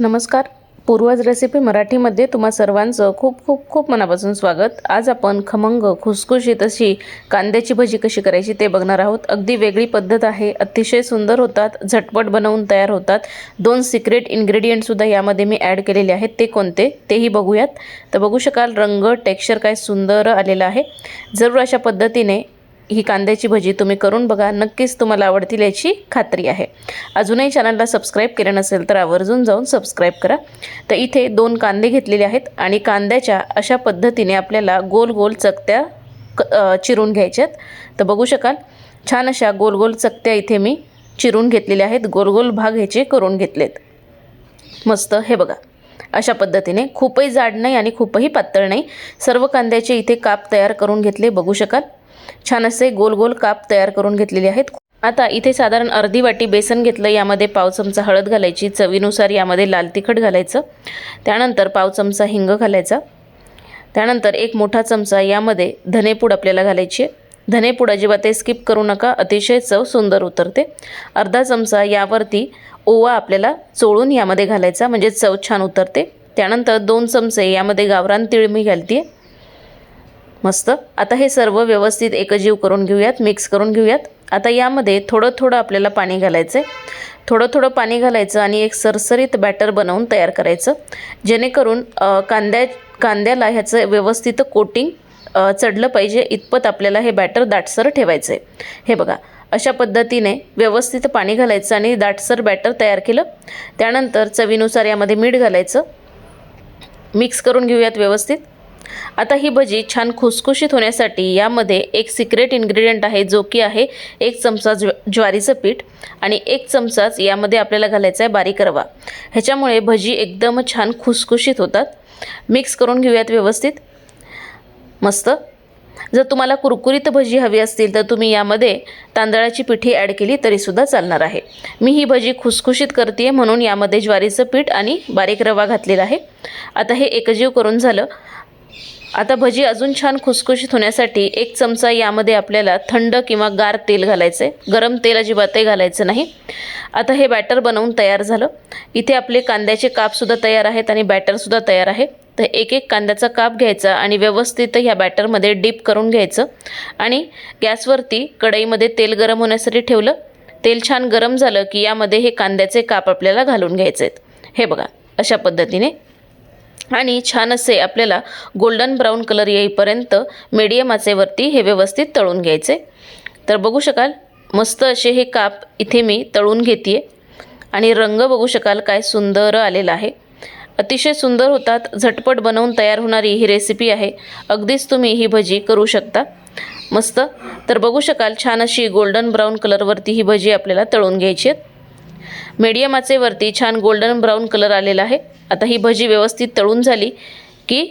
नमस्कार. पूर्वज रेसिपी मराठीमध्ये तुम्हा सर्वांचं खूप खूप खूप मनापासून स्वागत. आज आपण खमंग खुसखुशीत अशी कांद्याची भजी कशी करायची ते बघणार आहोत. अगदी वेगळी पद्धत आहे. अतिशय सुंदर होतात झटपट बनवून तयार होतात. दोन सिक्रेट इन्ग्रेडियंटसुद्धा यामध्ये मी ॲड केलेले आहेत. ते कोणते? तेही बघूयात. तर बघू शकाल रंग टेक्स्चर काय सुंदर आलेलं आहे. जरूर अशा पद्धतीने ही कांद्याची भजी तुम्ही करून बघा. नक्कीच तुम्हाला आवडतील याची खात्री आहे. अजूनही चॅनलला सबस्क्राईब केलं नसेल तर आवर्जून जाऊन सबस्क्राईब करा. तर इथे दोन कांदे घेतलेले आहेत आणि कांद्याच्या अशा पद्धतीने आपल्याला गोल गोल चकत्या क चिरून घ्यायच्यात तर बघू शकाल. छान अशा गोल गोल चकत्या इथे मी चिरून घेतलेल्या आहेत. गोल गोल भाग ह्याचे करून घेतलेत. मस्त. हे बघा. अशा पद्धतीने खूपही जाड नाही आणि खूपही पातळ नाही. सर्व कांद्याचे इथे काप तयार करून घेतले. बघू शकाल. छान असे गोल गोल काप तयार करून घेतलेले आहेत. आता इथे साधारण अर्धी वाटी बेसन घेतलं यामध्ये पाव चमचा हळद घालायची चवीनुसार यामध्ये लाल तिखट घालायचं त्यानंतर पाव चमचा हिंग घालायचा त्यानंतर एक मोठा चमचा यामध्ये धनेपूड आपल्याला घालायची आहे. धनेपूड अजिबात स्किप करू नका अतिशय चव सुंदर उतरते. अर्धा चमचा यावरती ओवा आपल्याला चोळून यामध्ये घालायचा म्हणजे चव छान उतरते. त्यानंतर दोन चमचे यामध्ये गावरान तीळ मी घालते मस्त. आता हे सर्व व्यवस्थित एकजीव करून घेऊयात मिक्स करून घेऊयात. आता यामध्ये थोडं थोडं आपल्याला पाणी घालायचं आहे थोडं थोडं पाणी घालायचं आणि एक सरसरीत बॅटर बनवून तयार करायचं. जेणेकरून कांद्या कांद्याला ह्याचं व्यवस्थित कोटिंग चढलं पाहिजे. इतपत आपल्याला हे बॅटर दाटसर ठेवायचं आहे हे बघा अशा पद्धतीने व्यवस्थित पाणी घालायचं आणि दाटसर बॅटर तयार केलं. त्यानंतर चवीनुसार यामध्ये मीठ घालायचं. मिक्स करून घेऊयात व्यवस्थित. आता ही भजी छान खुसखुशीत होण्यासाठी यामध्ये एक सिक्रेट इन्ग्रेडियंट आहे जो की आहे एक चमचा ज्व ज्वारीचं पीठ आणि एक चमचाच यामध्ये आपल्याला घालायचा आहे बारीक रवा. ह्याच्यामुळे भजी एकदम छान खुसखुशीत होतात. मिक्स करून घेऊयात व्यवस्थित. मस्त. जर तुम्हाला कुरकुरीत भजी हवी असतील तर तुम्ही यामध्ये तांदळाची पिठी ॲड केली तरीसुद्धा चालणार आहे. मी ही भजी खुसखुशीत करते म्हणून यामध्ये ज्वारीचं पीठ आणि बारीक रवा घातलेला आहे. आता हे एकजीव करून झालं. आता भजी अजून छान खुसखुशीत होण्यासाठी एक चमचा यामध्ये आपल्याला थंड किंवा गार तेल घालायचं आहे गरम तेल अजिबातही घालायचं नाही. आता हे बॅटर बनवून तयार झालं. इथे आपले कांद्याचे कापसुद्धा तयार आहेत आणि बॅटरसुद्धा तयार आहे. तर एक एक कांद्याचा काप घ्यायचा आणि व्यवस्थित ह्या बॅटरमध्ये डीप करून घ्यायचं. आणि गॅसवरती कढईमध्ये तेल गरम होण्यासाठी ठेवलं. तेल छान गरम झालं की यामध्ये हे कांद्याचे काप आपल्याला घालून घ्यायचे आहेत हे बघा अशा पद्धतीने आणि छान असे आपल्याला गोल्डन ब्राऊन कलर येईपर्यंत मीडियम आचेवरती हे व्यवस्थित तळून घ्यायचे. तर बघू शकाल मस्त असे हे काप इथे मी तळून घेते आणि रंग बघू शकाल काय सुंदर आलेला आहे. अतिशय सुंदर होतात झटपट बनवून तयार होणारी ही रेसिपी आहे. अगदीच तुम्ही ही भजी करू शकता. मस्त. तर बघू शकाल छान अशी गोल्डन ब्राऊन कलरवरती ही भजी आपल्याला तळून घ्यायची आहेत. मीडियम आचेवरती छान गोल्डन ब्राऊन कलर आलेला आहे. आता ही भजी व्यवस्थित तळून झाली की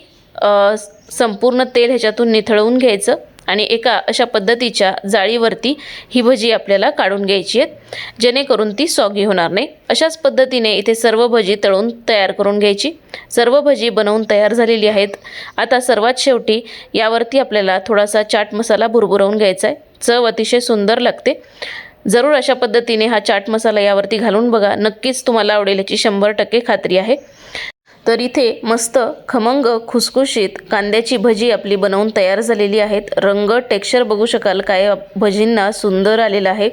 संपूर्ण तेल ह्याच्यातून निथळवून घ्यायचं आणि एका अशा पद्धतीच्या जाळीवरती ही भजी आपल्याला काढून घ्यायची आहेत जेणेकरून ती सॉगी होणार नाही. अशाच पद्धतीने इथे सर्व भजी तळून तयार करून घ्यायची. सर्व भजी बनवून तयार झालेली आहेत. आता सर्वात शेवटी यावरती आपल्याला थोडासा चाट मसाला भुरभुरवून घ्यायचा आहे. चव अतिशय सुंदर लागते. जरूर अशा पद्धतीने हा चाट मसाला यावरती घालून बघा. नक्कीच तुम्हाला आवडेल याची शंभर टक्के खात्री आहे. तर इथे मस्त खमंग खुसखुशीत कांद्याची भजी आपली बनवून तयार झालेली आहेत. रंग टेक्स्चर बघू शकाल काय भजींना सुंदर आलेलं आहे.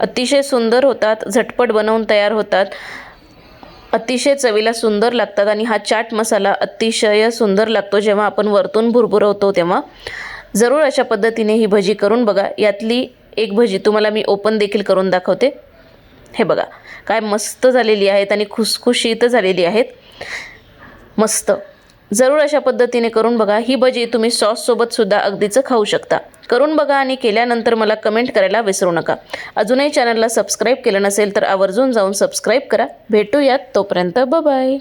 अतिशय सुंदर होतात झटपट बनवून तयार होतात. अतिशय चवीला सुंदर लागतात आणि हा चाट मसाला अतिशय सुंदर लागतो जेव्हा आपण वरतून भुरभुरवतो तेव्हा. जरूर अशा पद्धतीने ही भजी करून बघा. यातली एक भजी तुम्हाला मी ओपन देखील करून दाखवते. हे बघा काय मस्त झालेली आहेत आणि खुसखुशीत झालेली आहेत. मस्त. जरूर अशा पद्धतीने करून बघा. ही भजी तुम्ही सॉससोबतसुद्धा अगदीच खाऊ शकता. करून बघा आणि केल्यानंतर मला कमेंट करायला विसरू नका. अजूनही चॅनलला सबस्क्राईब केलं नसेल तर आवर्जून जाऊन सबस्क्राईब करा. भेटूयात तोपर्यंत बाय